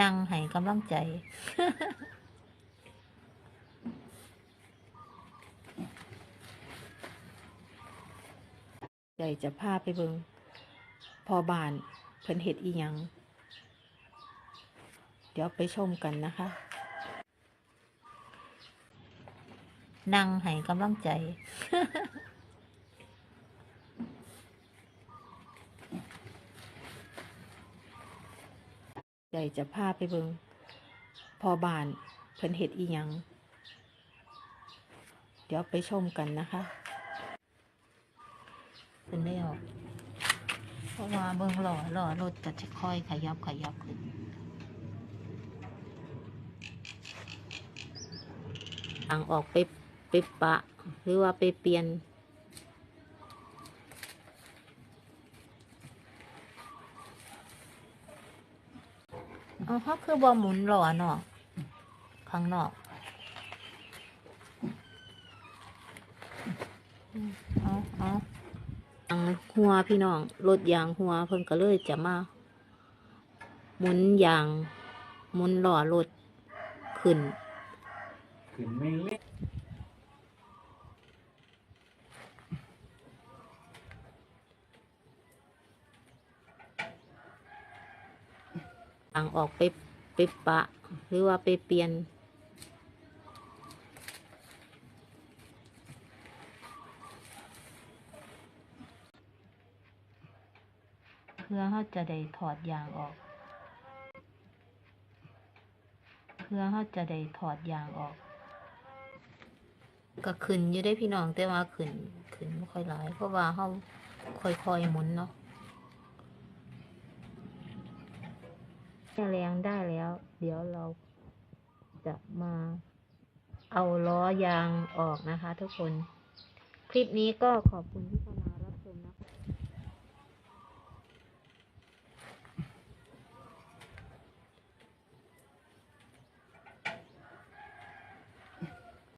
นั่งให้กำลังใจ ใจจะพาไปเบิงพอบานเพิ่นเฮ็ดอีหยัง เดี๋ยวไปชมกันนะคะ นั่งให้กำลังใจ ใจจะพาไปเบิงพอบานเพิ่นเฮ็ดอีหยัง เดี๋ยวไปชมกันนะคะเป็นได้ออก เพราะว่าเบิงหล่อหล่อรถจะค่อยขยับขยับขึ้นต่างออกไปไปปะ หรือว่าไปเปลี่ยน อ๋อเขาคือบอหมุนหล่อเนาะข้างนอกอืมเอาเอายางหัวพี่น้องรถยางหัวเพิ่นก็เลยจะมา หมุนยาง หมุนหล่อรถขึ้น ขึ้นไม่เล็ก ต่างออกไปไปปะ หรือว่าไปเปลี่ยน เพื่อเขาจะได้ถอดยางออก เพื่อเขาจะได้ถอดยางออก ก็ขึ้นอยู่ได้พี่น้องแต่ว่าขึ้นขึ้นไม่ค่อยหลายเพราะว่าเขาค่อยๆหมุนเนาะ แม่แรงได้แล้ว เดี๋ยวเราจะมาเอาล้อยางออกนะคะ ทุกคน คลิปนี้ก็ขอบคุณที่เข้ามารับชมนะคะ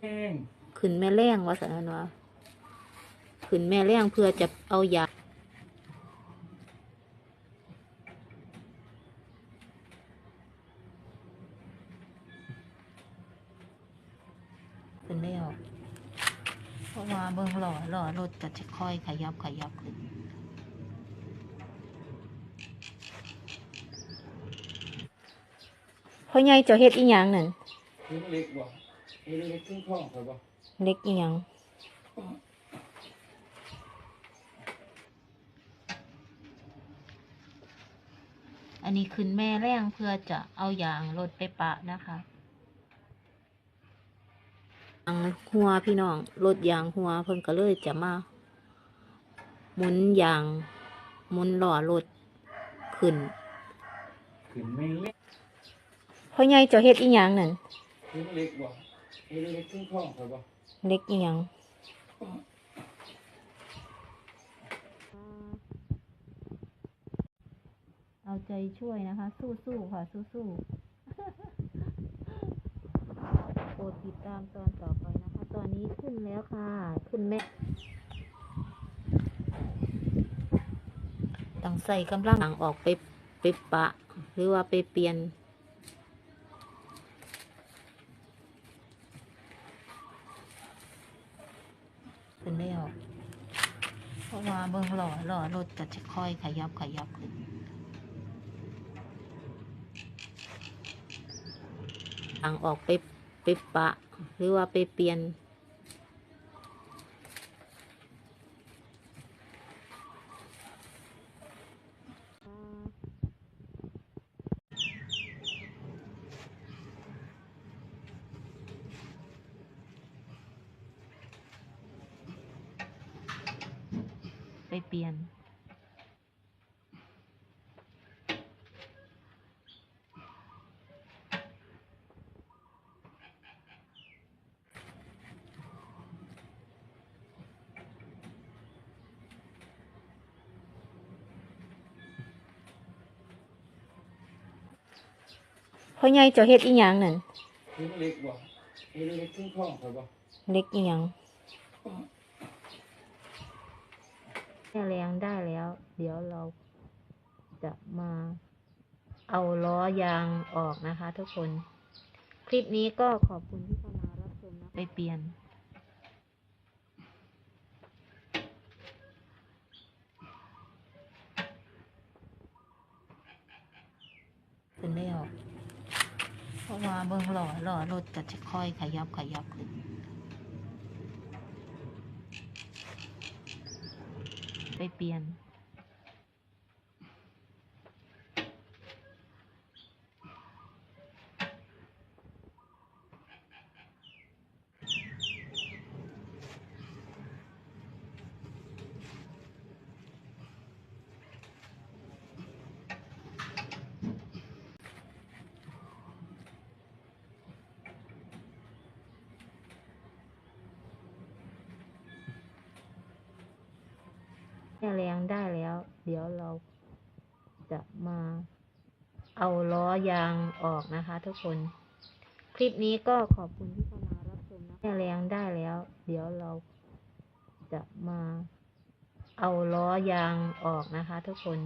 แห้งขึ้นแม่แรงว่าสันนว่าขึ้นแม่แรงเพื่อจะเอายา ขึ้นได้ออกเพราะว่าเบิ่งหล่อหล่อรถก็จะค่อยขยับขยับขึ้นพ่อใหญ่จะเฮ็ดอีหยังนั่นขึ้นเล็กบ่เฮ็ดเล็กขึ้นท้องไปบ่เล็กอีหยังอันนี้ขึ้นแม่แรงเพื่อจะเอาอยางรถไปปะนะคะางหัวพี่น้องรถยางหัวเพิ่นก็เลยจะมาหมุนยางหมุนหล่อรถขึ้นขึ้นไม่เล็กพ่อใหญ่เจะเฮ็ดอีหยังนั่นขึ้นเล็กบ่เฮ็ดเล็กขึ้นท้องไปบ่เล็กอีหยังเอาใจช่วยนะคะ สู้ๆค่ะสู้ๆามตอนต่อไปนะคะ ตอนนี้ขึ้นแล้วค่ะ ขึ้นแม่ต้องใส่กำลังหลังออกไปไปปะ หรือว่าไปเปลี่ยนขึ้นได้ออกเพราะว่าเบิ่งหล่อหล่อรถจะค่อยขยับขยับขึ้นต่างออกไปไปปะ หรือว่าไปเปลี่ยน ไปเปลี่ยน พ่อใหญ่เจะเฮ็ดอีหยังนั่นขึ้นเล็กบ่เฮ็ดเล็กขึ้นท้องไปบ่เล็กอีหยังแม่แรงได้แล้ว เดี๋ยวเราจะมาเอาล้อยางออกนะคะ ทุกคน คลิปนี้ก็ขอบคุณที่เข้ามารับชมนะไปเปลี่ยนขึ้นได้ออก เพราะว่าเบิ่งหล่อหล่อรถก็จะค่อยขยับขยับขึ้นไปเปลี่ยน แม่แรงได้แล้ว เดี๋ยวเราจะมาเอาล้อยางออกนะคะทุกคน คลิปนี้ก็ขอบคุณที่เข้ามารับชมนะแม่แรงได้แล้ว เดี๋ยวเราจะมาเอาล้อยางออกนะคะ ทุกคน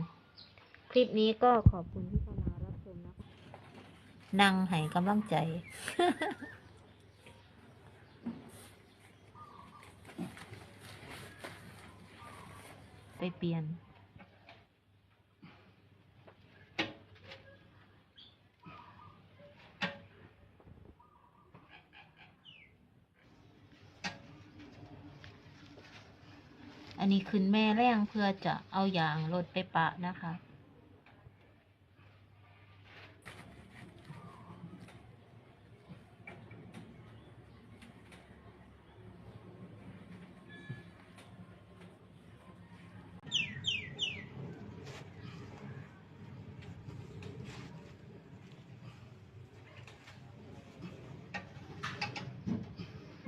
คลิปนี้ก็ขอบคุณที่เข้ามารับชมนะนั่งให้กำลังใจ ไปเปลี่ยน อันนี้ขึ้นแม่แรงเพื่อจะเอายางรถไปปะนะคะ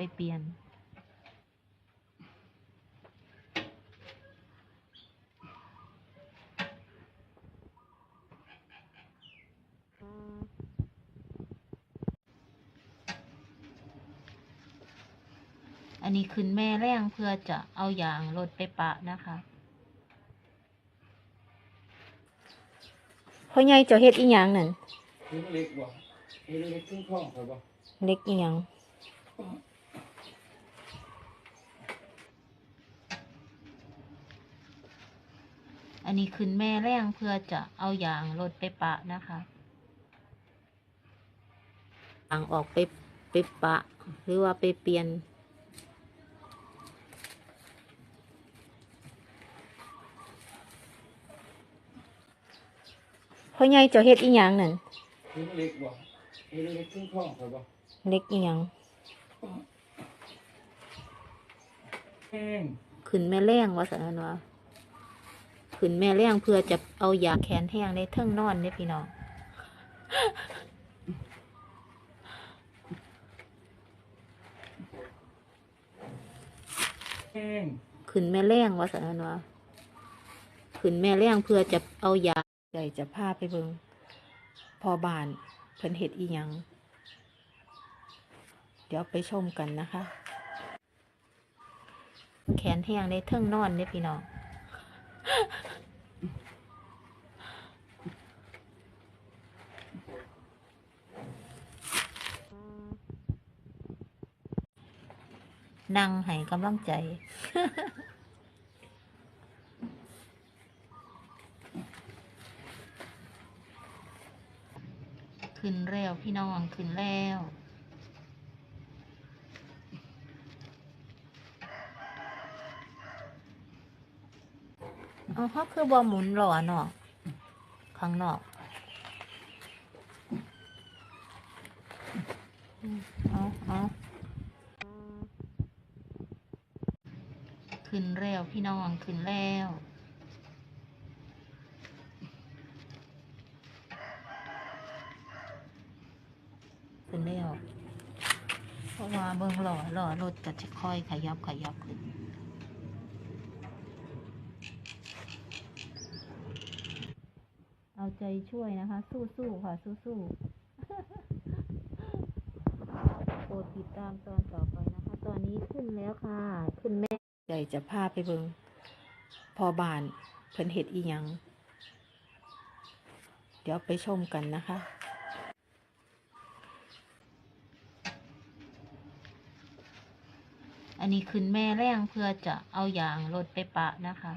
ไปเปลี่ยน อันนี้ขึ้นแม่แรงเพื่อจะเอายางรถไปปะนะคะพ่อใหญ่จะเฮ็ดอีหยังนั่นถึงเล็กบ่เฮ็ดเล็กถึงท้องข่อยบ่ เล็กอีหยัง อันนี้ขึ้นแม่แรงเพื่อจะเอายางรถไปปะนะคะยางออกไปไปปะ หรือว่าไปเปลี่ยนพ่อใหญ่จะเฮ็ดอีหยังนั่นถึงเล็กบ่เฮ็ดเล็กถึงท้องข่อยบ่เล็กอีหยังแห้งขึ้นแม่แรงว่าสันว่า ขึ้นแม่แรงเพื่อจะเอายาแขนแห้งในเทิงนอนเนี่ยพี่น้องแห้งขึ้นแม่แรงว่าสันว่าขึ้นแม่แรงเพื่อจะเอายาใจจะพาไปเบิงพอบานเพิ่นเห็ดอีหยัง เดี๋ยวไปชมกันนะคะ แขนแห้งในเทิงนอนเนี่ยพี่น้อง นั่งให้กำลังใจ ขึ้นแล้วพี่น้อง ขึ้นแล้ว เอเขาคือบอหมุนหล่อเนาะข้างนอกอืมเอาเอาขึ้นแล้วพี่น้องขึ้นแล้วขึ้นแล้วเพราะว่าเบิ่งหล่อหล่อรถก็จะค่อยขยับขยับขึ้น เอาใจช่วยนะคะ สู้ๆค่ะ สู้ๆโปรดติดตามตอนต่อไปนะคะ ตอนนี้ขึ้นแล้วค่ะ ขึ้นแม่ใจจะพาไปเบิงพอบานเพิ่นเห็ดอีหยัง เดี๋ยวไปชมกันนะคะอันนี้ขึ้นแม่แรงเพื่อจะเอายางรถไปปะนะคะ